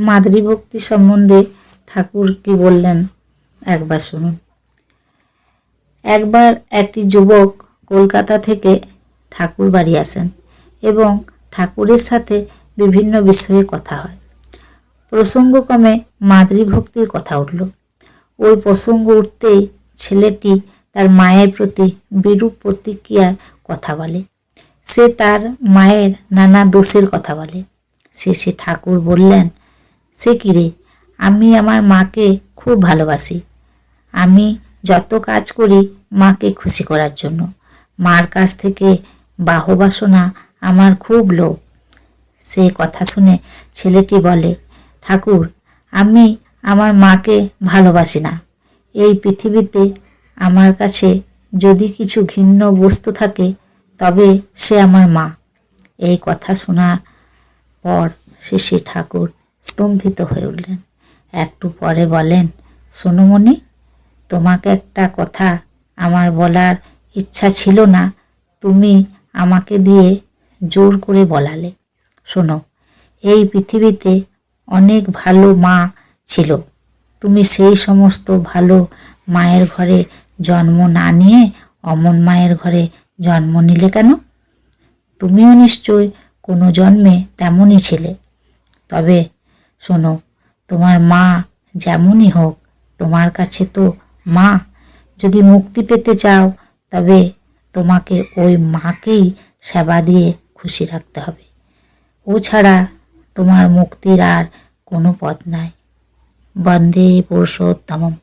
মাতৃভক্তি সম্বন্ধে ঠাকুর কি বললেন? একবার শুনুন। একবার একটি যুবক কলকাতা থেকে ঠাকুর বাড়ি আসেন এবং ঠাকুরের সাথে বিভিন্ন বিষয়ে কথা হয়। প্রসঙ্গক্রমে মাতৃভক্তির কথা উঠল। ওই প্রসঙ্গ উঠতেই ছেলেটি তার মায়ের প্রতি বিরূপ প্রতিক্রিয়ার কথা বলে। সে তার মায়ের নানা দোষের কথা বলে। শেষে ঠাকুর বললেন সে কিরে আমি আমার মাকে খুব ভালোবাসি। আমি যত কাজ করি মাকে খুশি করার জন্য। মার কাছ থেকে বাহবাসনা আমার খুব লোভ। সে কথা শুনে ছেলেটি বলে, ঠাকুর, আমি আমার মাকে ভালোবাসি না। এই পৃথিবীতে আমার কাছে যদি কিছু ঘৃণ্য বস্তু থাকে, তবে সে আমার মা। এই কথা শোনার পর শেষে ঠাকুর স্তম্ভিত হয়ে উঠলেন। একটু পরে বলেন, সোনুমণি, তোমাকে একটা কথা আমার বলার ইচ্ছা ছিল না। তুমি আমাকে দিয়ে জোর করে বলালে। শোনো, এই পৃথিবীতে অনেক ভালো মা ছিল। তুমি সেই সমস্ত ভালো মায়ের ঘরে জন্ম না নিয়ে অমন মায়ের ঘরে জন্ম নিলে কেন? তুমিও নিশ্চয় কোনো জন্মে তেমনই ছিলে। তবে শোনো, তোমার মা যেমনই হোক, তোমার কাছে তো মা। যদি মুক্তি পেতে চাও, তবে তোমাকে ওই মাকেই সেবা দিয়ে খুশি রাখতে হবে। ও ছাড়া তোমার মুক্তির আর কোনো পথ নাই। বন্দে পুরুষোত্তমম।